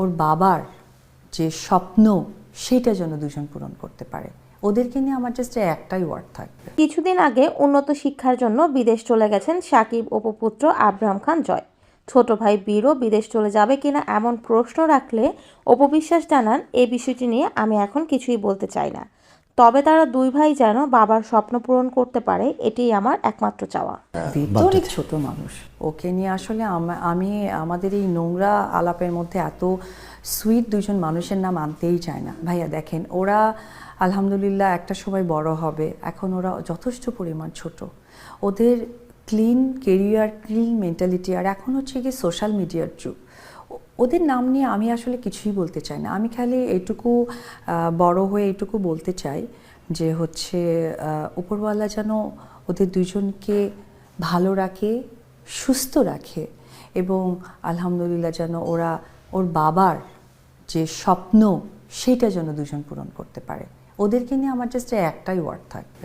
ওর বাবার যে স্বপ্ন, সেটা যেন দুজন পূরণ করতে পারে। ওদেরকে নিয়ে আমার জাস্ট একটাই ওয়ার্ড থাকবে। কিছুদিন আগে উন্নত শিক্ষার জন্য বিদেশ চলে গেছেন সাকিব উপপুত্র আব্রাহাম খান জয়। ছোট ভাই বীরও বিদেশ চলে যাবে কিনা এমন প্রশ্ন রাখলে অপবিশ্বাস জানান এই বিষয়টি নিয়ে আমি এখন কিছুই বলতে চাই না। তবে তারা দুই ভাই যেন বাবার স্বপ্ন পূরণ করতে পারে এটাই আমার একমাত্র চাওয়া। বীর ছোট মানুষ। ওকে নিয়ে আসলে আমি আমাদের এই নোংরা আলাপের মধ্যে এত সুইট দুজন মানুষের নাম আনতেই চায় না। ভাইয়া দেখেন ওরা আলহামদুলিল্লাহ একটা সময় বড় হবে এখন ওরা যথেষ্ট পরিমাণ ছোট। ওদের ক্লিন কেরিয়ার ক্লিন মেন্টালিটি আর এখন হচ্ছে গিয়ে সোশ্যাল মিডিয়ার যুগ। ওদের নাম নিয়ে আমি আসলে কিছুই বলতে চাই না। আমি খালি এটুকু বড় হয়ে এটুকু বলতে চাই যে হচ্ছে উপরওয়ালা যেন ওদের দুজনকে ভালো রাখে, সুস্থ রাখে এবং আলহামদুলিল্লাহ যেন ওরা, ওর বাবার যে স্বপ্ন, সেটা যেন দুজন পূরণ করতে পারে। ওদেরকে নিয়ে আমার জাস্ট একটাই ওয়ার্ড থাকবে।